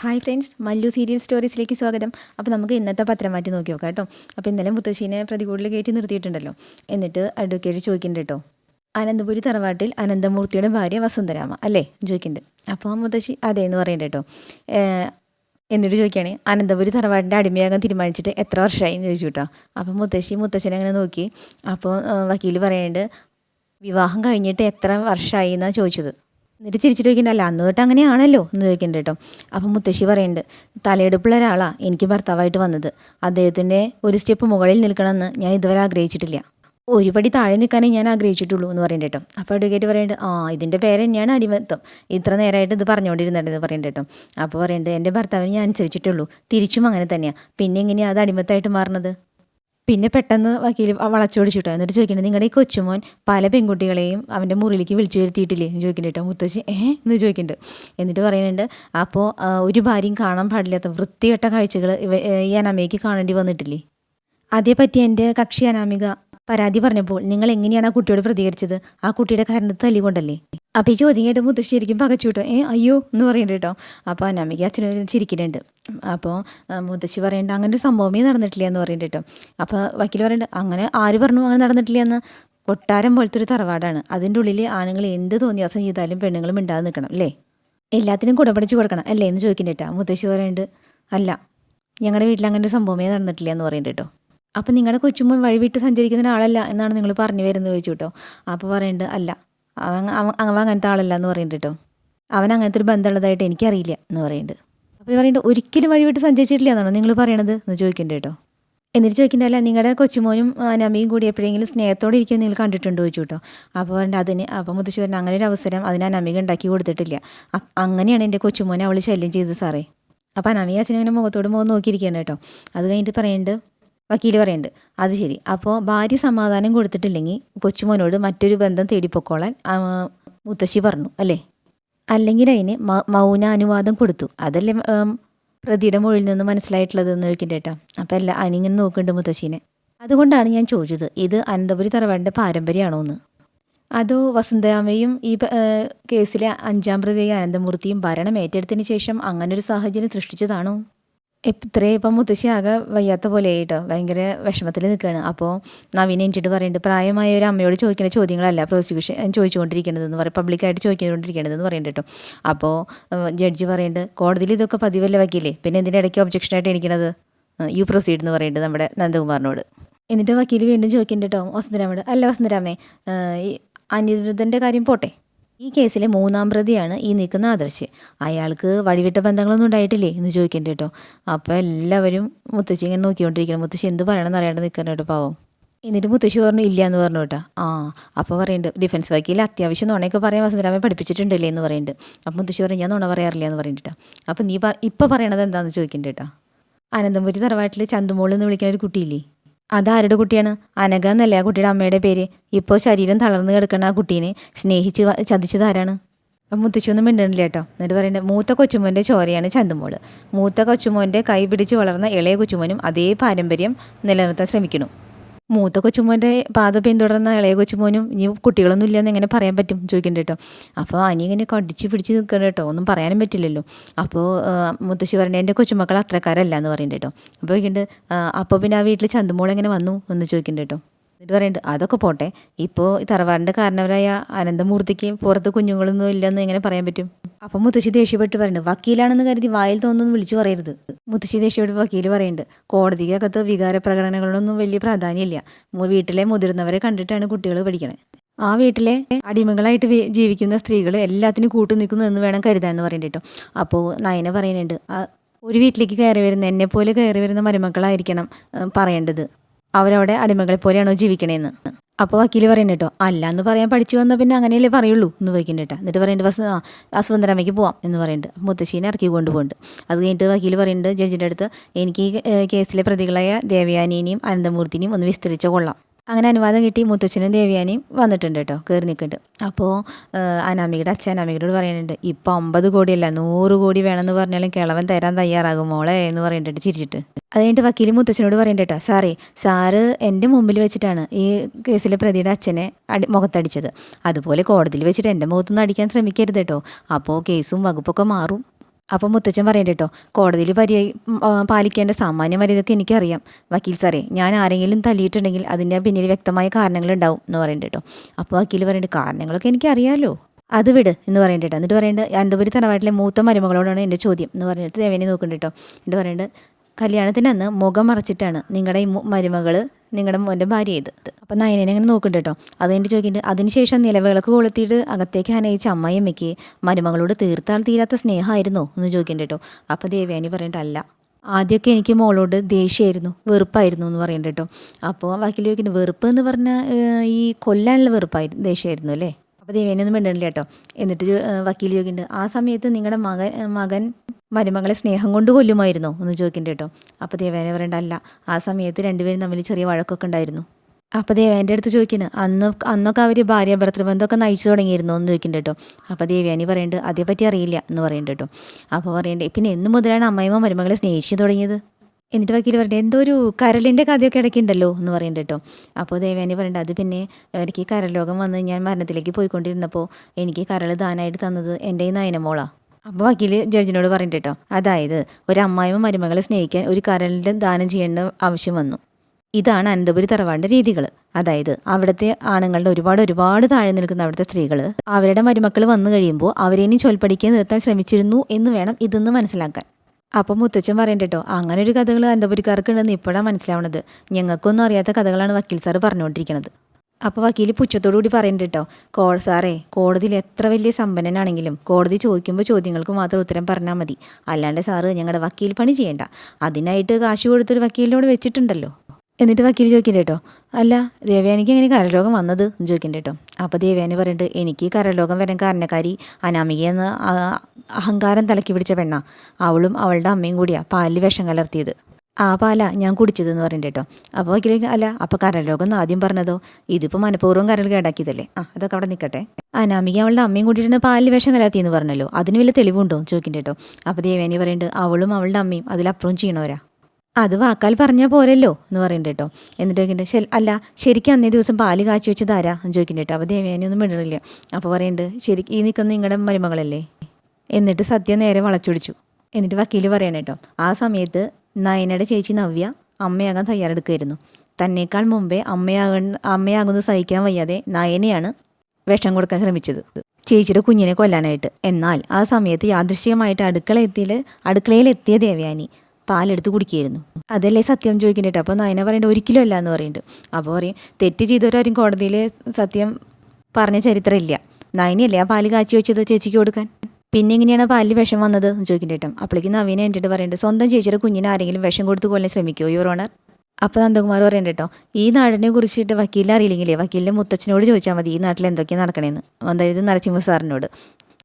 Hi friends Mallu serial സ്റ്റോറീസിലേക്ക് സ്വാഗതം. അപ്പോൾ നമുക്ക് ഇന്നത്തെ പത്രം മാറ്റി നോക്കി നോക്കാം കേട്ടോ. അപ്പോൾ ഇന്നലെ മുത്തശ്ശീനെ പ്രതികൂടിൽ കയറ്റി നിർത്തിയിട്ടുണ്ടല്ലോ. എന്നിട്ട് അഡ്വക്കേറ്റ് ചോദിക്കുന്നുണ്ട് കേട്ടോ. അനന്തപുരി തറവാട്ടിൽ അനന്തമൂർത്തിയുടെ ഭാര്യ വസുന്ധരാമ അല്ലേ? ചോദിക്കുന്നുണ്ട്. അപ്പോൾ മുത്തശ്ശി അതേ എന്ന് പറയുന്നുണ്ട് കേട്ടോ. എന്നിട്ട് ചോദിക്കുകയാണ് അനന്തപുരി തറവാടിന്റെ അടിമയാകാൻ തീരുമാനിച്ചിട്ട് എത്ര വർഷമായി എന്ന് ചോദിച്ചു കേട്ടോ. അപ്പോൾ മുത്തശ്ശി മുത്തശ്ശനെ അങ്ങനെ നോക്കി. അപ്പോൾ വക്കീൽ പറയുന്നുണ്ട് വിവാഹം കഴിഞ്ഞിട്ട് എത്ര വർഷമായി എന്നാണ് ചോദിച്ചത്? എന്നിട്ട് ചിരിച്ചിട്ട് ചോദിക്കുന്നുണ്ട് അല്ല അന്ന് തൊട്ട് അങ്ങനെയാണല്ലോ എന്ന് ചോദിക്കേണ്ട കേട്ടോ. അപ്പം മുത്തശ്ശി പറയുന്നുണ്ട് തലയെടുപ്പുള്ള ഒരാളാണ് എനിക്ക് ഭർത്താവായിട്ട് വന്നത്. അദ്ദേഹത്തിന്റെ ഒരു സ്റ്റെപ്പ് മുകളിൽ നിൽക്കണമെന്ന് ഞാൻ ഇതുവരെ ആഗ്രഹിച്ചിട്ടില്ല. ഒരു പടി താഴെ നിൽക്കാനേ ഞാൻ ആഗ്രഹിച്ചിട്ടുള്ളൂ എന്ന് പറയുന്നുണ്ട് കേട്ടോ. അപ്പോൾ അഡ്വക്കേറ്റ് പറയുന്നുണ്ട് ആ ഇതിന്റെ പേര് തന്നെയാണ് അടിമത്തം. ഇത്ര നേരമായിട്ട് ഇത് പറഞ്ഞുകൊണ്ടിരുന്നുണ്ട് എന്ന് പറയുന്നുണ്ട് കേട്ടോ. അപ്പോൾ പറയുന്നുണ്ട് എന്റെ ഭർത്താവിന് ഞാൻ അനുസരിച്ചിട്ടുള്ളൂ. തിരിച്ചും അങ്ങനെ തന്നെയാണ് പിന്നെ എങ്ങനെയാണ് അത് അടിമത്തായിട്ട് മാറുന്നത് പിന്നെ പെട്ടെന്ന് വക്കീൽ വളച്ചോടിച്ചു എന്നിട്ട് ചോദിക്കുന്നത് നിങ്ങളുടെ ഈ കൊച്ചുമോൻ പല പെൺകുട്ടികളെയും അവന്റെ മുറിയിലേക്ക് വിളിച്ചു വരുത്തിയിട്ടില്ലേ? എന്ന് ചോദിക്കുന്നുണ്ട് കേട്ടോ മുത്തശ്ശി ഏ? എന്ന് ചോദിക്കുന്നുണ്ട് എന്നിട്ട് പറയുന്നുണ്ട് അപ്പോൾ ഒരു ഭാര്യയും കാണാൻ പാടില്ലാത്ത വൃത്തികെട്ട കാഴ്ചകൾ ഇവ ഈ അനാമയ്ക്ക് കാണേണ്ടി വന്നിട്ടില്ലേ? അതേപ്പറ്റി എന്റെ കക്ഷി അനാമിക പരാതി പറഞ്ഞപ്പോൾ നിങ്ങൾ എങ്ങനെയാണ് ആ കുട്ടിയോട് പ്രതികരിച്ചത്? ആ കുട്ടിയുടെ കാരണത്ത് തല്ലിക്കൊണ്ടല്ലേ? അപ്പോൾ ഈ ചോദ്യം കേട്ട് മുത്തശ്ശി ശരിക്കും പകച്ചു കേട്ടോ ഏ അയ്യോ എന്ന് പറയുന്നുണ്ട് കേട്ടോ അപ്പോൾ അനാമിക അച്ഛനും ചിരിക്കുന്നുണ്ട്. അപ്പോൾ മുത്തശ്ശി പറയേണ്ട അങ്ങനെ ഒരു സംഭവമേ നടന്നിട്ടില്ല എന്ന് പറയുന്നുണ്ട് കേട്ടോ അപ്പോൾ വക്കീൽ പറയുന്നുണ്ട് അങ്ങനെ ആര് പറഞ്ഞു അങ്ങനെ നടന്നിട്ടില്ല എന്ന് കൊട്ടാരം പോലത്തെ ഒരു തറവാടാണ്. അതിന്റെ ഉള്ളിൽ ആണുങ്ങൾ എന്ത് തോന്നിയാസം ചെയ്താലും പെണ്ണുങ്ങളും മിണ്ടാതെ നിൽക്കണം അല്ലേ? എല്ലാത്തിനും കുടപിടിച്ച് കൊടുക്കണം അല്ലേ എന്ന് ചോദിക്കുന്നുണ്ട് മുത്തശ്ശി പറയുന്നുണ്ട് അല്ല ഞങ്ങളുടെ വീട്ടിൽ അങ്ങനെ ഒരു സംഭവമേ നടന്നിട്ടില്ല എന്ന് പറയുന്നുണ്ട് കേട്ടോ അപ്പം നിങ്ങളുടെ കൊച്ചുമ്പോൾ വഴി വിട്ട് സഞ്ചരിക്കുന്ന ഒരാളല്ല എന്നാണ് നിങ്ങൾ പറഞ്ഞു വരുന്നത് ചോദിച്ചു കേട്ടോ അപ്പോൾ പറയുന്നുണ്ട് അല്ല അവൻ അവൻ അങ്ങനത്തെ ആളല്ല എന്ന് പറയുന്നുണ്ട് കേട്ടോ അവൻ അങ്ങനത്തെ ഒരു ബന്ധമുള്ളതായിട്ട് എനിക്കറിയില്ല എന്ന് പറയുന്നുണ്ട് അപ്പോൾ പറയുന്നുണ്ട് ഒരിക്കലും വഴിവിട്ട് സഞ്ചരിച്ചിട്ടില്ല എന്നാണോ നിങ്ങൾ പറയണത്? എന്ന് ചോദിക്കണ്ട കേട്ടോ എന്നിട്ട് ചോദിക്കണ്ടല്ല നിങ്ങളുടെ കൊച്ചുമോനും നമ്മിയും കൂടി എപ്പോഴെങ്കിലും സ്നേഹത്തോടെ ഇരിക്കുന്നത് നിങ്ങൾ കണ്ടിട്ടുണ്ടോ ചോദിച്ചു കേട്ടോ അപ്പോൾ പറഞ്ഞിട്ട് അതിന് അപ്പോൾ മുത്തശ്ശി പറഞ്ഞു അങ്ങനെ ഒരു അവസരം അതിന് അനമിക ഉണ്ടാക്കി കൊടുത്തിട്ടില്ല. അങ്ങനെയാണ് എന്റെ കൊച്ചുമോനെ അവൾ ശല്യം ചെയ്തത് സാറേ. അപ്പോൾ അനമിക അച്ഛനങ്ങനെ മുഖത്തോട് മുഖം നോക്കിയിരിക്കുകയാണ് കേട്ടോ അത് കഴിഞ്ഞിട്ട് പറയുന്നുണ്ട് വക്കീൽ പറയുന്നുണ്ട് അത് ശരി. അപ്പോൾ ഭാര്യ സമാധാനം കൊടുത്തിട്ടില്ലെങ്കിൽ കൊച്ചുമോനോട് മറ്റൊരു ബന്ധം തേടിപ്പൊക്കോളാൻ മുത്തശ്ശി പറഞ്ഞു അല്ലേ? അല്ലെങ്കിൽ അതിന് മ- മൗന അനുവാദം കൊടുത്തു. അതല്ലേ പ്രതിയുടെ മൊഴിയിൽ നിന്ന് മനസ്സിലായിട്ടുള്ളത് എന്ന് ചോദിക്കണ്ട കേട്ടോ അപ്പം അല്ല അനിങ്ങനെ നോക്കുന്നുണ്ട് മുത്തശ്ശീനെ. അതുകൊണ്ടാണ് ഞാൻ ചോദിച്ചത് ഇത് അനന്തപുരി തറവാടിന്റെ പാരമ്പര്യമാണോ എന്ന് അതോ വസുന്ധരാമയും ഈ കേസിലെ അഞ്ചാം പ്രതിയായ അനന്തമൂർത്തിയും ഭരണം ഏറ്റെടുത്തതിന് ശേഷം അങ്ങനൊരു സാഹചര്യം സൃഷ്ടിച്ചതാണോ? ഇത്രയും ഇപ്പം മുത്തശ്ശി ആകെ വയ്യാത്ത പോലെ ആയിട്ടോ. ഭയങ്കര വിഷമത്തിൽ നിൽക്കുകയാണ്. അപ്പോൾ നവീൻ എനിച്ചിട്ട് പറയുന്നുണ്ട് പ്രായമായ ഒരു അമ്മയോട് ചോദിക്കേണ്ട ചോദ്യങ്ങളല്ല പ്രോസിക്യൂഷൻ ചോദിച്ചുകൊണ്ടിരിക്കേണ്ടതെന്ന് പറയും പബ്ലിക്കായിട്ട് ചോദിച്ചുകൊണ്ടിരിക്കേണ്ടതെന്ന് പറയുന്നുണ്ട് കേട്ടോ അപ്പോൾ ജഡ്ജി പറയുന്നുണ്ട് കോടതിയിൽ ഇതൊക്കെ പതിവല്ല വക്കീലേ? പിന്നെ എന്തിന്റെ ഇടയ്ക്ക് ഒബ്ജക്ഷനായിട്ട് എണിക്കണത്? യു പ്രൊസീഡ് എന്ന് പറയുന്നുണ്ട് നമ്മുടെ നന്ദകുമാറിനോട്. എന്നിട്ട് വക്കീൽ വീണ്ടും ചോദിക്കുന്നുണ്ട് കേട്ടോ വസന്തരാമോട് അല്ല വസന്തരാമേ അനിരുദ്ധന്റെ കാര്യം പോട്ടെ? ഈ കേസിലെ മൂന്നാം പ്രതിയാണ് ഈ നിൽക്കുന്ന ആദർശ്. അയാൾക്ക് വഴിവിട്ട ബന്ധങ്ങളൊന്നും ഉണ്ടായിട്ടില്ലേ? എന്ന് ചോദിക്കുന്നുണ്ട് കേട്ടോ. അപ്പോൾ എല്ലാവരും മുത്തശ്ശി ഇങ്ങനെ നോക്കിക്കൊണ്ടിരിക്കണം. മുത്തശ്ശി എന്ത് പറയണമെന്ന് അറിയാണ്ട് നിൽക്കണം കേട്ടോ പാവം. എന്നിട്ട് മുത്തശ്ശി പറഞ്ഞു ഇല്ല എന്ന് പറഞ്ഞു കേട്ടോ. ആ അപ്പോൾ പറയുന്നുണ്ട് ഡിഫൻസ് വക്കീൽ അത്യാവശ്യം നുണയൊക്കെ പറയാൻ വസുന്ധരാമയെ പഠിപ്പിച്ചിട്ടുണ്ടല്ലേ എന്ന് പറയുന്നുണ്ട് അപ്പോൾ മുത്തശ്ശി പറഞ്ഞു ഞാൻ നുണ പറയാറില്ല എന്ന് കേട്ടോ. അപ്പോൾ നീ ഇപ്പോൾ പറയണത് എന്താണെന്ന് ചോദിക്കുന്നുണ്ട് കേട്ടോ. അനന്തപുരി തറവാട്ടിൽ ചന്തുമോൾ എന്ന് വിളിക്കുന്ന ഒരു കുട്ടിയില്ലേ? അതാരുടെ കുട്ടിയാണ്? അനഘ എന്നല്ലേ ആ കുട്ടിയുടെ അമ്മയുടെ പേര്? ഇപ്പോൾ ശരീരം തളർന്നു കിടക്കുന്ന ആ കുട്ടീനെ സ്നേഹിച്ച് ചതിച്ചതാരാണ് മുത്തശ്ശിയൊന്നും മിണ്ടണില്ല കേട്ടോ. എന്നിട്ട് പറയുന്നത് മൂത്ത കൊച്ചുമോന്റെ ചോരയാണ് ചന്തുമോൾ. മൂത്ത കൊച്ചുമോന്റെ കൈ പിടിച്ച് വളർന്ന ഇളയ കൊച്ചുമോനും അതേ പാരമ്പര്യം നിലനിർത്താൻ ശ്രമിക്കുന്നു. മൂത്ത കൊച്ചുമോന്റെ പാത പിന്തുടർന്ന ഇളയ കൊച്ചുമോനും ഇനി കുട്ടികളൊന്നും ഇല്ലെന്ന് എങ്ങനെ പറയാൻ പറ്റും? ചോദിക്കണ്ട കേട്ടോ അപ്പോൾ അനി ഇങ്ങനെ കടിച്ച് പിടിച്ച് നിൽക്കണം കേട്ടോ ഒന്നും പറയാനും പറ്റില്ലല്ലോ. അപ്പോൾ മുത്തശ്ശി പറഞ്ഞ എന്റെ കൊച്ചുമക്കൾ അത്രക്കാരല്ല എന്ന് പറയുന്നുണ്ട് അപ്പോൾ ചോദിക്കുന്നുണ്ട് അപ്പോൾ പിന്നെ ആ വീട്ടിൽ ചന്തുമോൾ എങ്ങനെ വന്നു? എന്ന് ചോദിക്കുന്നുണ്ട് കേട്ടോ എന്നിട്ട് പറയുന്നുണ്ട് അതൊക്കെ പോട്ടെ. ഇപ്പോൾ തറവാടിന്റെ കാരണവരായ അനന്തമൂർത്തിക്ക് പുറത്ത് കുഞ്ഞുങ്ങളൊന്നും ഇല്ലെന്ന് എങ്ങനെ പറയാൻ പറ്റും? അപ്പം മുത്തശ്ശി ദേഷ്യപ്പെട്ട് പറയുന്നുണ്ട് വക്കീലാണെന്ന് കരുതി വായിൽ തോന്നുന്നു വിളിച്ചു പറയരുത്. മുത്തശ്ശി ദേഷ്യപ്പെട്ട് വക്കീൽ പറയുന്നുണ്ട് കോടതിക്കകത്ത് വികാര പ്രകടനങ്ങളൊന്നും വലിയ പ്രാധാന്യമില്ല. വീട്ടിലെ മുതിർന്നവരെ കണ്ടിട്ടാണ് കുട്ടികൾ പഠിക്കണേ. ആ വീട്ടിലെ അടിമകളായിട്ട് ജീവിക്കുന്ന സ്ത്രീകൾ എല്ലാത്തിനും കൂട്ടു നിൽക്കുന്നു എന്ന് വേണം കരുതാൻ എന്ന് പറയുന്നുണ്ട് കേട്ടോ. അപ്പോൾ നയന പറയുന്നുണ്ട് "ആ, ഒരു വീട്ടിലേക്ക് കയറി വരുന്ന എന്നെ പോലെ കയറി വരുന്ന മരുമക്കളായിരിക്കണം പറയേണ്ടത്. അവരവിടെ അടിമകളെ പോലെയാണോ ജീവിക്കണേന്ന്. അപ്പോൾ വക്കീൽ പറയണ്ട കേട്ടോ അല്ല എന്ന് പറയാൻ പഠിച്ചു വന്നാൽ പിന്നെ അങ്ങനെയല്ലേ പറയുള്ളൂ എന്ന് വയ്ക്കുന്നുണ്ട് കേട്ടോ എന്നിട്ട് പറയുന്നുണ്ട് ബസ് ആ പോവാം എന്ന് പറയുന്നുണ്ട് മുത്തശ്ശീനെ ഇറക്കി കൊണ്ടുപോകുന്നുണ്ട് അത് കഴിഞ്ഞിട്ട് വക്കീൽ പറയുന്നുണ്ട് ജഡ്ജിന്റെ അടുത്ത് എനിക്ക് ഈ കേസിലെ പ്രതികളായ ദേവയാനിനെയും അനന്തമൂർത്തിനെയും ഒന്ന് വിസ്തരിച്ച കൊള്ളാം. അങ്ങനെ അനുവാദം കിട്ടി മുത്തച്ഛനും ദേവ്യാനിയും വന്നിട്ടുണ്ട് കേട്ടോ കയറി നിൽക്കുന്നുണ്ട്. അപ്പോൾ അനാമികയുടെ അച്ഛൻ അനാമികയോട് പറയുന്നുണ്ട് ഇപ്പോൾ അമ്പത് കോടിയല്ല നൂറ് കോടി വേണമെന്ന് പറഞ്ഞാലും കിളവൻ തരാൻ തയ്യാറാകും മോളെ എന്ന് പറയുന്നുണ്ട് ചിരിച്ചിട്ട്. അത് കഴിഞ്ഞിട്ട് വക്കീൽ മുത്തച്ഛനോട് പറയുന്നുണ്ട് കേട്ടോ സാറേ സാറ് എന്റെ മുമ്പിൽ വെച്ചിട്ടാണ് ഈ കേസിലെ പ്രതിയുടെ അച്ഛനെ അടി മുഖത്തടിച്ചത്. അതുപോലെ കോടതിയിൽ വെച്ചിട്ട് എന്റെ മുഖത്തൊന്നും അടിക്കാൻ ശ്രമിക്കരുത് കേട്ടോ. അപ്പോൾ കേസും വകുപ്പൊക്കെ മാറും. അപ്പം മുത്തച്ഛൻ പറയണ്ട കേട്ടോ കോടതിയിൽ പരി പാലിക്കേണ്ട സാമാന്യ മര്യാദയൊക്കെ എനിക്കറിയാം. വക്കീൽ സാറേ ഞാൻ ആരെങ്കിലും തല്ലിയിട്ടുണ്ടെങ്കിൽ അതിന്റെ പിന്നിൽ വ്യക്തമായ കാരണങ്ങളുണ്ടാവും എന്ന് പറയണ്ട കേട്ടോ അപ്പോൾ വക്കീൽ പറയേണ്ട കാരണങ്ങളൊക്കെ എനിക്കറിയാമല്ലോ അത് വിട് എന്ന് പറയേണ്ട എന്നിട്ട് പറയേണ്ടത് അനന്തപുരി തറവാട്ടിലെ മൂത്ത മരുമകളോടാണ് എന്റെ ചോദ്യം എന്ന് പറഞ്ഞിട്ട് ദേവനെ നോക്കുന്നുണ്ട് കേട്ടോ എന്നിട്ട് പറയേണ്ടത് കല്യാണത്തിന് അന്ന് മുഖം മറച്ചിട്ടാണ് നിങ്ങളുടെ ഈ മരുമകൾ നിങ്ങളുടെ മോന്റെ ഭാര്യ ചെയ്ത് അപ്പം നയനെ അങ്ങനെ നോക്കുന്നുണ്ട് കേട്ടോ അത് കഴിഞ്ഞിട്ട് ചോദിക്കുന്നുണ്ട് അതിനുശേഷം നിലവിളക്ക് കൊളുത്തിയിട്ട് അകത്തേക്ക് അനയിച്ച അമ്മയമ്മയ്ക്ക് മരുമകളോട് തീർത്താൽ തീരാത്ത സ്നേഹമായിരുന്നോ എന്ന് ചോദിക്കുന്നുണ്ട് കേട്ടോ അപ്പോൾ ദേവയാനി അല്ല. ആദ്യമൊക്കെ എനിക്ക് മോളോട് ദേഷ്യമായിരുന്നു വെറുപ്പായിരുന്നു എന്ന് പറയുന്നുണ്ട് കേട്ടോ അപ്പോൾ ബാക്കി ചോദിക്കുന്നുണ്ട് വെറുപ്പ് എന്ന് പറഞ്ഞാൽ ഈ കൊല്ലാനുള്ള വെറുപ്പായിരുന്നു ദേഷ്യമായിരുന്നു അല്ലേ? അപ്പോൾ ദേവേനൊന്നും മിണ്ടണില്ല കേട്ടോ എന്നിട്ട് വക്കീൽ ചോദിക്കുന്നുണ്ട് ആ സമയത്ത് നിങ്ങളുടെ മകൻ മകൻ മരുമകളെ സ്നേഹം കൊണ്ട് കൊല്ലുമായിരുന്നോ എന്ന് ചോദിക്കുന്നുണ്ട് കേട്ടോ അപ്പോൾ ദേവേന പറയണ്ട ആ സമയത്ത് രണ്ടുപേരും തമ്മിൽ ചെറിയ വഴക്കൊക്കെ ഉണ്ടായിരുന്നു. അപ്പോൾ ദേവേന്റെ അടുത്ത് ചോദിക്കണ് അന്ന് അന്നൊക്കെ അവർ ഭാര്യ ഭർത്തൃബന്ധമൊക്കെ നയിച്ചു തുടങ്ങിയിരുന്നു എന്ന് ചോദിക്കുന്നുണ്ട് കേട്ടോ അപ്പോൾ ദേവ്യാനി പറയുന്നുണ്ട് അതേപ്പറ്റി അറിയില്ല എന്ന് പറയുന്നുണ്ട് കേട്ടോ അപ്പോൾ പറയുന്നുണ്ട് പിന്നെ എന്ന് മുതലാണ് അമ്മയമ്മ മരുമകളെ സ്നേഹിച്ചു തുടങ്ങിയത്? എന്നിട്ട് വക്കീൽ പറയേണ്ടത് എന്തോ ഒരു കരലിന്റെ കഥയൊക്കെ ഇടയ്ക്കുണ്ടല്ലോ എന്ന് പറയുന്നുണ്ട് കേട്ടോ അപ്പോൾ ദേവേനി പറയേണ്ടത് അത് പിന്നെ എനിക്ക് കരലോകം വന്ന് ഞാൻ മരണത്തിലേക്ക് പോയിക്കൊണ്ടിരുന്നപ്പോൾ എനിക്ക് കരൾ ദാനായിട്ട് തന്നത് എന്റെ നയനമോളാണ് അപ്പോൾ വക്കീൽ ജഡ്ജിനോട് പറഞ്ഞിട്ട് കേട്ടോ അതായത് ഒരു അമ്മായിമ്മ മരുമകളെ സ്നേഹിക്കാൻ ഒരു കരളിന്റെ ദാനം ചെയ്യേണ്ട ആവശ്യം വന്നു. ഇതാണ് അനന്തപുരി തറവാടിന്റെ രീതികൾ അതായത് അവിടുത്തെ ആണുങ്ങളുടെ ഒരുപാട് ഒരുപാട് താഴെ നിൽക്കുന്ന അവിടുത്തെ സ്ത്രീകൾ അവരുടെ മരുമക്കൾ വന്നു കഴിയുമ്പോൾ അവരെ ഇനി ചൊൽപ്പടിക്കാൻ നിർത്താൻ ശ്രമിച്ചിരുന്നു എന്ന് വേണം ഇതെന്ന് മനസ്സിലാക്കാൻ. അപ്പം മുത്തച്ഛൻ പറയണ്ടോ അങ്ങനെ ഒരു കഥകൾ അന്തപുരിക്കാർക്കുണ്ടെന്ന് ഇപ്പോഴാണ് മനസ്സിലാവണത്. ഞങ്ങൾക്കൊന്നും അറിയാത്ത കഥകളാണ് വക്കീൽ സാർ പറഞ്ഞുകൊണ്ടിരിക്കുന്നത് അപ്പോൾ വക്കീൽ പുച്ഛത്തോടു കൂടി പറയുന്നുണ്ട് കേട്ടോ കോ സാറേ കോടതിയിൽ എത്ര വലിയ സമ്പന്നനാണെങ്കിലും കോടതി ചോദിക്കുമ്പോൾ ചോദ്യങ്ങൾക്ക് മാത്രം ഉത്തരം പറഞ്ഞാൽ മതി. അല്ലാണ്ട് സാറ് ഞങ്ങളുടെ വക്കീൽ പണി ചെയ്യണ്ട. അതിനായിട്ട് കാശ് കൊടുത്തൊരു വക്കീലിനോട് വെച്ചിട്ടുണ്ടല്ലോ. എന്നിട്ട് വക്കീൽ ചോദിക്കണ്ട കേട്ടോ അല്ല ദേവയാനിക്ക് എങ്ങനെ കരരോഗം വന്നത്? ചോദിക്കണ്ട കേട്ടോ അപ്പോൾ ദേവയാനി പറയുന്നുണ്ട് എനിക്ക് കരരോഗം വരാൻ കാരണക്കാരി അനാമികയെന്ന് അഹങ്കാരം തലക്കി പിടിച്ച പെണ്ണ. അവളും അവളുടെ അമ്മയും കൂടിയാണ് പാലിൽ വിഷം കലർത്തിയത്. ആ പാല ഞാൻ കുടിച്ചതെന്ന് പറഞ്ഞിട്ട് കേട്ടോ. അപ്പോൾ അല്ല അപ്പോൾ കരരോഗം എന്ന് ആദ്യം പറഞ്ഞതോ? ഇതിപ്പോൾ മനഃപൂർവം കരൽ കേടാക്കിയതല്ലേ? ആ അതൊക്കെ അവിടെ നിൽക്കട്ടെ അനാമിക അവളുടെ അമ്മയും കൂടിയിട്ട് പാലിൽ വിഷം കലർത്തിയെന്ന് പറഞ്ഞല്ലോ. അതിന് വലിയ തെളിവുണ്ടോ? ചോദിക്കണ്ട കേട്ടോ. അപ്പോൾ ദേവേനി പറയുന്നുണ്ട് അവളും അവളുടെ അമ്മയും അതിലപ്പുറം ചെയ്യണവരാ. അത് വാക്കാൽ പറഞ്ഞാൽ പോരല്ലോ എന്ന് പറയുന്നുണ്ട് കേട്ടോ. എന്നിട്ട് ചോദിക്കുന്നുണ്ട് അല്ല ശരിക്കും അന്നേ ദിവസം പാൽ കാച്ചി വെച്ച് തരാ എന്ന് ചോദിക്കുന്നുണ്ട് കേട്ടോ. അപ്പോൾ ദേവേനി ഒന്നും മിണ്ടണില്ല. അപ്പോൾ പറയുന്നുണ്ട് ശരി ഈ നിൽക്കുന്ന നിങ്ങളുടെ മരുമകളല്ലേ? എന്നിട്ട് സത്യം നേരെ വളച്ചൊടിച്ചു. എന്നിട്ട് വക്കീൽ പറയണേട്ടോ ആ സമയത്ത് നയനയുടെ ചേച്ചി നവ്യ അമ്മയാകാൻ തയ്യാറെടുക്കുകയായിരുന്നു. തന്നേക്കാൾ മുമ്പേ അമ്മയാകുന്ന അമ്മയാകുന്നത് സഹിക്കാൻ വയ്യാതെ നയനെയാണ് വിഷം കൊടുക്കാൻ ശ്രമിച്ചത്. ചേച്ചിയുടെ കുഞ്ഞിനെ കൊല്ലാനായിട്ട്. എന്നാൽ ആ സമയത്ത് യാദൃശ്ചികമായിട്ട് അടുക്കള എത്തിയിൽ അടുക്കളയിൽ എത്തിയ ദേവയാനി പാലെടുത്ത് കുടിക്കുകയായിരുന്നു. അതല്ലേ സത്യം ചോദിക്കുന്നുണ്ട് അപ്പോൾ നയന പറയേണ്ടത് ഒരിക്കലും അല്ല എന്ന് പറയുന്നുണ്ട് അപ്പോൾ പറയും തെറ്റ് ചെയ്തവരാരും കോടതിയിൽ സത്യം പറഞ്ഞ ചരിത്രമില്ല നയനയല്ലേ ആ പാൽ കാച്ചി വെച്ചത് ചേച്ചിക്ക് കൊടുക്കാൻ? പിന്നെ എങ്ങനെയാണ് പാലിൽ വിഷം വന്നത്? എന്ന് ചോദിക്കുന്നുണ്ട് കേട്ടോ അപ്പോഴേക്കും നവീന എന്നിട്ട് പറയുന്നുണ്ട് സ്വന്തം ചേച്ചിയുടെ കുഞ്ഞിനെ ആരെങ്കിലും വിഷം കൊടുത്തു കൊല്ലാൻ ശ്രമിക്കുമോ യുവർ ഓണർ? അപ്പോൾ നന്ദകുമാർ പറയുന്നുണ്ട് കേട്ടോ ഈ നാടിനെ കുറിച്ചിട്ട് വക്കീലിനെ അറിയില്ലെങ്കിലേ വക്കീലിന്റെ മുത്തച്ഛനോട് ചോദിച്ചാൽ മതി ഈ നാട്ടിൽ എന്തൊക്കെയാണ് നടക്കണേന്ന്. അതായത് നരസിംഹ സാറിനോട്.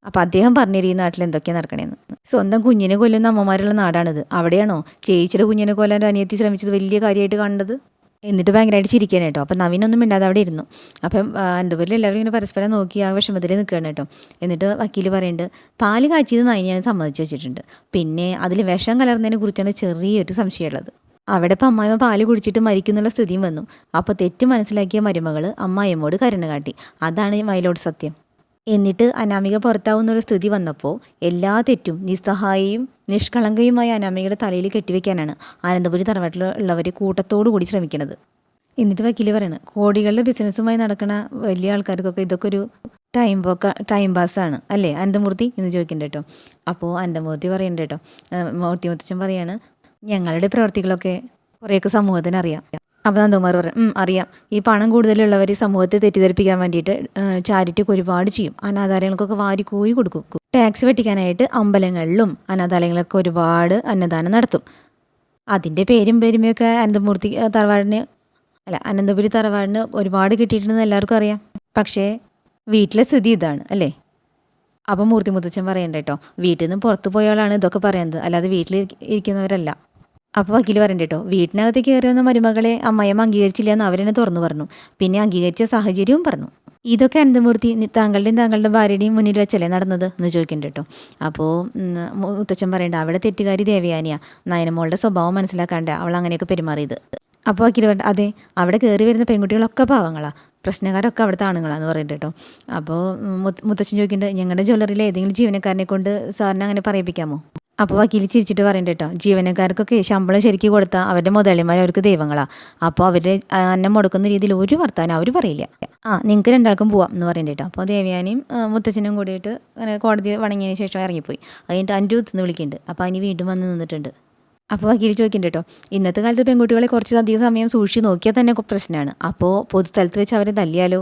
അപ്പോൾ അദ്ദേഹം പറഞ്ഞിരുന്നു ഈ നാട്ടിൽ എന്തൊക്കെയാണ് നടക്കണേന്ന്? സ്വന്തം കുഞ്ഞിനെ കൊല്ലുന്ന അമ്മമാരുള്ള നാടാണിത്. അവിടെയാണോ ചേച്ചിയുടെ കുഞ്ഞിനെ കൊല്ലാൻ അനിയത്തി ശ്രമിച്ചത് വലിയ കാര്യമായിട്ട് കണ്ടത് എന്നിട്ട് ഭയങ്കരമായിട്ട് ചിരിക്കാൻ കേട്ടോ. അപ്പം നവീനൊന്നും മിണ്ടാതെ അവിടെ ഇരുന്നു. അപ്പം അന്തപുരിൽ എല്ലാവരും ഇങ്ങനെ പരസ്പരം നോക്കി ആ വിഷമത്തിൽ നിൽക്കുകയാണ് കേട്ടോ. എന്നിട്ട് വക്കീൽ പറയുന്നുണ്ട് പാൽ കാച്ചിയത് നൈനി സമ്മതിച്ചു വെച്ചിട്ടുണ്ട്. പിന്നെ അതിൽ വിഷം കലർന്നതിനെ കുറിച്ചാണ് ചെറിയൊരു സംശയമുള്ളത്. അവിടെ ഇപ്പം അമ്മായിമ്മ പാൽ കുടിച്ചിട്ട് മരിക്കുന്നുള്ള സ്ഥിതിയും വന്നു. അപ്പോൾ തെറ്റ് മനസ്സിലാക്കിയ മരുമകൾ അമ്മായിയമ്മോട് കരുണ കാട്ടി. അതാണ് മയിലോട് സത്യം. എന്നിട്ട് അനാമിക പുറത്താവുന്നൊരു സ്ഥിതി വന്നപ്പോൾ എല്ലാ തെറ്റും നിസ്സഹായയും നിഷ്കളങ്കയുമായ അനാമികയുടെ തലയിൽ കെട്ടിവെക്കാനാണ് ആനന്ദപുരി തറവാട്ടിൽ ഉള്ളവർ കൂട്ടത്തോടു കൂടി ശ്രമിക്കുന്നത് എന്നിട്ട് വക്കീൽ പറയണം കോടികളുടെ ബിസിനസ്സുമായി നടക്കുന്ന വലിയ ആൾക്കാർക്കൊക്കെ ഇതൊക്കെ ഒരു ടൈം പോക്ക ടൈം പാസ്സാണ് അല്ലേ അനന്തമൂർത്തി? എന്ന് ചോദിക്കുന്നുണ്ട് കേട്ടോ അപ്പോൾ അനന്തമൂർത്തി പറയുന്നുണ്ട് കേട്ടോ മൂർത്തി മുത്തച്ഛൻ പറയാണ് ഞങ്ങളുടെ പ്രവർത്തികളൊക്കെ കുറേയൊക്കെ സമൂഹത്തിന് അറിയാം. അപ്പോൾ നന്ദകുമാർ പറയും "ഉം, അറിയാം. ഈ പണം കൂടുതലുള്ളവർ സമൂഹത്തെ തെറ്റിദ്ധരിപ്പിക്കാൻ വേണ്ടിയിട്ട് ചാരിറ്റി ഒക്കെ ഒരുപാട് ചെയ്യും. അനാഥാലയങ്ങൾക്കൊക്കെ വാരി കൂയി കൊടുക്കും. ടാക്സ് വെട്ടിക്കാനായിട്ട് അമ്പലങ്ങളിലും അനാഥാലയങ്ങളിലൊക്കെ ഒരുപാട് അന്നദാനം നടത്തും. അതിന്റെ പേരും പെരുമയൊക്കെ അനന്തമൂർത്തി തറവാടിന് അല്ല അനന്തപുരി തറവാടിന് ഒരുപാട് കിട്ടിയിട്ടുണ്ടെന്ന് എല്ലാവർക്കും അറിയാം. പക്ഷേ വീട്ടിലെ സ്ഥിതി ഇതാണ് അല്ലേ? അപ്പം മൂർത്തി മുത്തച്ഛൻ പറയണ്ട കേട്ടോ വീട്ടിൽ നിന്ന് പുറത്തു പോയാളാണ് ഇതൊക്കെ പറയുന്നത് അല്ലാതെ വീട്ടിൽ ഇരിക്കുന്നവരല്ല. അപ്പോൾ വക്കീൽ പറയണ്ട കേട്ടോ വീട്ടിനകത്ത് കയറി വന്ന മരുമകളെ അമ്മയമ്മ അംഗീകരിച്ചില്ല എന്ന് അവരെന്നെ തുറന്നു പറഞ്ഞു. പിന്നെ അംഗീകരിച്ച സാഹചര്യവും പറഞ്ഞു. ഇതൊക്കെ അനന്തമൂർത്തി താങ്കളുടെയും താങ്കളുടെ ഭാര്യയുടെയും മുന്നിൽ വെച്ചല്ലേ നടന്നത് എന്ന് ചോദിക്കണ്ട കേട്ടോ അപ്പോൾ മുത്തച്ഛൻ പറയണ്ട അവിടെ തെറ്റുകാരി ദേവയാനിയാ. നയനമോളുടെ സ്വഭാവം മനസ്സിലാക്കാണ്ട് അവൾ അങ്ങനെയൊക്കെ പെരുമാറിയത്. അപ്പോൾ വക്കീൽ പറഞ്ഞു അതെ അവിടെ കയറി വരുന്ന പെൺകുട്ടികളൊക്കെ പാവങ്ങളാണ് പ്രശ്നക്കാരൊക്കെ അവിടുത്തെ ആണുങ്ങളാന്ന് പറയുന്നുണ്ട് കേട്ടോ അപ്പോൾ മുത്തച്ഛൻ ചോദിക്കുന്നുണ്ട് ഞങ്ങളുടെ ജ്വല്ലറിയിലെ ഏതെങ്കിലും ജീവനക്കാരനെ കൊണ്ട് സാറിനെ അങ്ങനെ പറയിപ്പിക്കാമോ? അപ്പോൾ വക്കീൽ ചിരിച്ചിട്ട് പറയണ്ട കേട്ടോ ജീവനക്കാർക്കൊക്കെ ശമ്പളം ശരിക്കും കൊടുത്താൽ അവരുടെ മുതലാളിമാർ അവർക്ക് ദൈവങ്ങളാണ് അപ്പോൾ അവരുടെ അന്നം മുടക്കുന്ന രീതിയിൽ ഒരു വർത്താനം അവർ പറയില്ല. ആ നിങ്ങൾക്ക് രണ്ടാൾക്കും പോവാം എന്ന് പറയണ്ട കേട്ടോ അപ്പോൾ ദേവയാനിയും മുത്തച്ഛനും കൂടിയിട്ട് അങ്ങനെ കോടതി വണങ്ങിയതിന് ശേഷം ഇറങ്ങിപ്പോയി. കഴിഞ്ഞിട്ട് അനിരുദ്ധ് എന്ന് വിളിക്കുന്നുണ്ട് അപ്പോൾ അനി വീണ്ടും വന്ന് നിന്നിട്ടുണ്ട്. അപ്പോൾ വക്കീൽ ചോദിക്കുന്നുണ്ട് കേട്ടോ ഇന്നത്തെ കാലത്ത് പെൺകുട്ടികളെ കുറച്ച് അധികം സമയം സൂക്ഷിച്ച് നോക്കിയാൽ തന്നെ പ്രശ്നമാണ് അപ്പോൾ പൊതുസ്ഥലത്ത് വെച്ച് അവരെ തല്ലിയാലോ?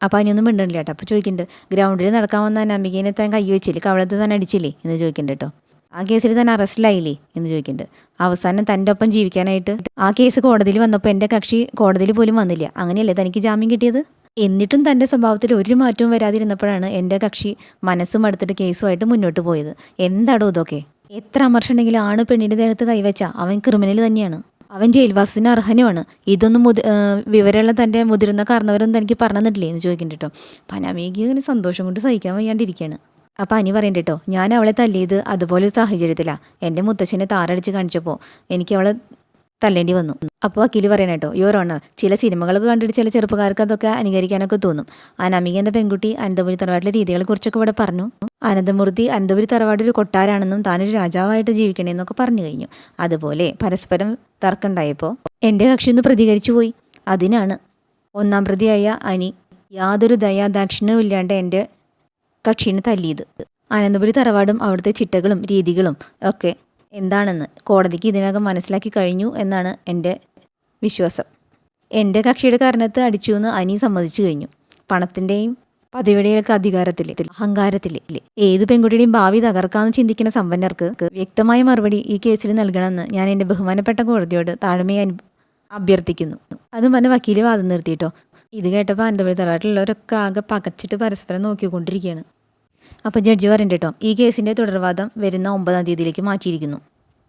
അപ്പോൾ അതിനൊന്നും മിണ്ടണില്ല കേട്ടോ അപ്പോൾ ചോദിക്കുന്നുണ്ട് ഗ്രൗണ്ടിൽ നടക്കാൻ വന്ന അനാമികേനെ താൻ കൈ വെച്ചില്ലേ? കവളത്ത് തന്നെ അടിച്ചില്ലേ? എന്ന് ചോദിക്കുന്നുണ്ട് കേട്ടോ ആ കേസിൽ തന്നെ അറസ്റ്റിലായില്ലേ എന്ന് ചോദിക്കുന്നുണ്ട്. അവസാനം തന്റെ ഒപ്പം ജീവിക്കാനായിട്ട് ആ കേസ് കോടതിയിൽ വന്നപ്പോൾ എന്റെ കക്ഷി കോടതിയിൽ പോലും വന്നില്ല. അങ്ങനെയല്ലേ തനിക്ക് ജാമ്യം കിട്ടിയത്? എന്നിട്ടും തന്റെ സ്വഭാവത്തിൽ ഒരു മാറ്റവും വരാതിരുന്നപ്പോഴാണ് എന്റെ കക്ഷി മനസ്സും അടുത്തിട്ട് കേസുമായിട്ട് മുന്നോട്ട് പോയത്. എന്താടോ ഇതൊക്കെ? എത്ര അമർഷുണ്ടെങ്കിലും ആണ് പെണ്ണിന്റെ ദേഹത്ത് കൈവച്ച. അവൻ ക്രിമിനൽ തന്നെയാണ്. അവൻ ജയിൽവാസത്തിന് അർഹനുമാണ്. ഇതൊന്നും മുതി വിവരമുള്ള തന്റെ മുതിർന്ന കാരണവരൊന്നും തനിക്ക് പറഞ്ഞു തന്നിട്ടില്ലേ എന്ന് ചോദിക്കുന്നുണ്ട് കേട്ടോ. പനാമേക്ക് സന്തോഷം കൊണ്ട് സഹിക്കാൻ വയ്യാണ്ടിരിക്കുകയാണ്. അപ്പം അനി പറയണ്ട കേട്ടോ ഞാൻ അവളെ തല്ലിയത് അതുപോലെ സാഹചര്യത്തിലാണ് എന്റെ മുത്തച്ഛനെ താറടിച്ച് കാണിച്ചപ്പോൾ എനിക്ക് അവളെ തല്ലേണ്ടി വന്നു. അപ്പോൾ അഖിൽ പറയണ കേട്ടോ യുവർ ഓണർ ചില സിനിമകളൊക്കെ കണ്ടിട്ട് ചില ചെറുപ്പക്കാർക്ക് അതൊക്കെ അനുകരിക്കാനൊക്കെ തോന്നും. അനാമിക എന്ന പെൺകുട്ടി അനന്തപുരി തറവാട്ടിലെ രീതികളെ കുറിച്ചൊക്കെ ഇവിടെ പറഞ്ഞു. അനന്തമൂർത്തി അനന്തപുരി തറവാടൊരു കൊട്ടാരാണെന്നും താനൊരു രാജാവായിട്ട് ജീവിക്കണേന്നൊക്കെ പറഞ്ഞു കഴിഞ്ഞു. അതുപോലെ പരസ്പരം തർക്കമുണ്ടായപ്പോൾ എന്റെ കക്ഷി ഒന്ന് പ്രതികരിച്ചു പോയി. അതിനാണ് ഒന്നാം പ്രതിയായ അനി യാതൊരു ദയാദാക്ഷിണ്യവും ഇല്ലാണ്ട് എന്റെ കക്ഷീനെ തല്ലിയത്. അനന്തപുരി തറവാടും അവിടുത്തെ ചിട്ടകളും രീതികളും ഒക്കെ എന്താണെന്ന് കോടതിക്ക് ഇതിനകം മനസ്സിലാക്കി കഴിഞ്ഞു എന്നാണ് എന്റെ വിശ്വാസം. എന്റെ കക്ഷിയുടെ കാരണത്ത് അടിച്ചു എന്ന് അനി സമ്മതിച്ചു കഴിഞ്ഞു. പണത്തിന്റെയും പതിവടികൾക്ക് അധികാരത്തിൽ അഹങ്കാരത്തിൽ ഏത് പെൺകുട്ടിയുടെയും ഭാവി തകർക്കാമെന്ന് ചിന്തിക്കുന്ന സമ്പന്നർക്ക് വ്യക്തമായ മറുപടി ഈ കേസിൽ നൽകണമെന്ന് ഞാൻ എന്റെ ബഹുമാനപ്പെട്ട കോടതിയോട് താഴ്മയെ അനു അഭ്യർത്ഥിക്കുന്നു. അതും പറഞ്ഞ് വക്കീൽ വാദം നിർത്തിയിട്ടോ? ഇത് കേട്ടപ്പോൾ അനന്തപുരി തറവാട്ടിലുള്ളവരൊക്കെ ആകെ പകച്ചിട്ട് പരസ്പരം നോക്കിക്കൊണ്ടിരിക്കുകയാണ്. അപ്പോൾ ജഡ്ജി പറയുന്നുണ്ട് കേട്ടോ ഈ കേസിന്റെ തുടർവാദം വരുന്ന ഒമ്പതാം തീയതിയിലേക്ക് മാറ്റിയിരിക്കുന്നു.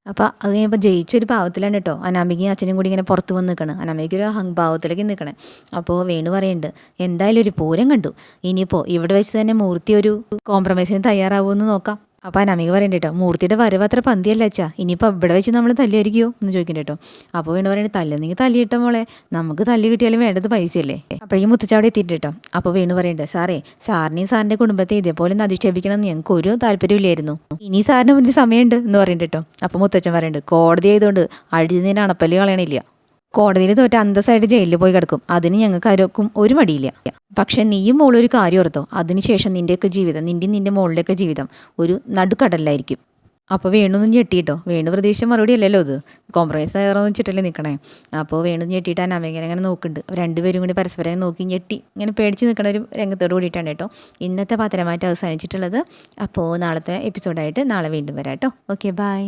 അപ്പോൾ അത് കഴിയുമ്പോൾ ജയിച്ചൊരു ഭാവത്തിലാണ് കേട്ടോ അനാമികയും അച്ഛനും കൂടി ഇങ്ങനെ പുറത്ത് വന്ന് നിൽക്കണം അനാമിക ഒരു അഹംഭാവത്തിലേക്ക് നിൽക്കണേ അപ്പോൾ വേണു പറയുന്നുണ്ട് എന്തായാലും ഒരു പൂരം കണ്ടു. ഇനിയിപ്പോൾ ഇവിടെ വെച്ച് തന്നെ മൂർത്തി ഒരു കോംപ്രമൈസിന് തയ്യാറാവുമെന്ന് നോക്കാം. അപ്പോൾ അനാമിക പറയണ്ട കേട്ടോ മൂർത്തിയുടെ വരവ് അത്ര പന്തിയല്ല അച്ഛാ. ഇനിയിപ്പോൾ ഇവിടെ വെച്ച് നമ്മൾ തല്ലിയായിരിക്കുമോ എന്ന് ചോദിക്കണ്ട കേട്ടോ അപ്പോൾ വീണ്ടും പറയുന്നത് തല്ലുന്നെങ്കിൽ തല്ലിയിട്ട മോളെ? നമുക്ക് തല്ലി കിട്ടിയാലും വേണ്ടത് പൈസയല്ലേ? അപ്പോഴേക്കും മുത്തച്ചാവിടെ എത്തിയിട്ട് കേട്ടോ അപ്പോൾ വേണു പറയണ്ട സാറേ സാറിനെയും സാറിന്റെ കുടുംബത്തെ ഇതേപോലെ ഒന്ന് അധിക്ഷേപിക്കണം എന്ന് ഞങ്ങൾക്ക് ഒരു താല്പര്യമില്ലായിരുന്നു. ഇനി സാറിന് മുന്നിൽ സമയമുണ്ട് എന്ന് പറയണ്ട കേട്ടോ അപ്പോൾ മുത്തച്ഛൻ പറയുന്നുണ്ട് കോടതി ആയതുകൊണ്ട് അഴിഞ്ഞതിന് അണപ്പല്ല് കളയണില്ല. കോടതിയിൽ തോറ്റ അന്തസ്സായിട്ട് ജയിലിൽ പോയി കിടക്കും. അതിന് ഞങ്ങൾക്ക് ആരോക്കും ഒരു മടിയില്ല. പക്ഷെ നീയും മോളും ഒരു കാര്യം ഓർത്തോ? അതിനുശേഷം നിന്റെയൊക്കെ ജീവിതം നിന്റെയും നിന്റെ മോളിലൊക്കെ ജീവിതം ഒരു നടുക്കടലായിരിക്കും അപ്പോൾ വേണുന്ന് ഞെട്ടിയിട്ടോ വേണു പ്രതീക്ഷിച്ച മറുപടി അല്ലല്ലോ ഇത്. കോംപ്രമൈസ് ആയിരുന്നു വെച്ചിട്ടല്ലേ നിൽക്കണേ. അപ്പോൾ വേണു ഞെട്ടിയിട്ട് ആ നവീകനെ അങ്ങനെ നോക്കുന്നുണ്ട്. രണ്ടുപേരും കൂടി പരസ്പരം നോക്കി ഞെട്ടി ഇങ്ങനെ പേടിച്ച് നിൽക്കുന്ന ഒരു രംഗത്തോട് കൂടിയിട്ടാണ് കേട്ടോ ഇന്നത്തെ പത്രമായിട്ട് അവസാനിച്ചിട്ടുള്ളത്. അപ്പോൾ നാളത്തെ എപ്പിസോഡായിട്ട് നാളെ വീണ്ടും വരാം കേട്ടോ. Okay bye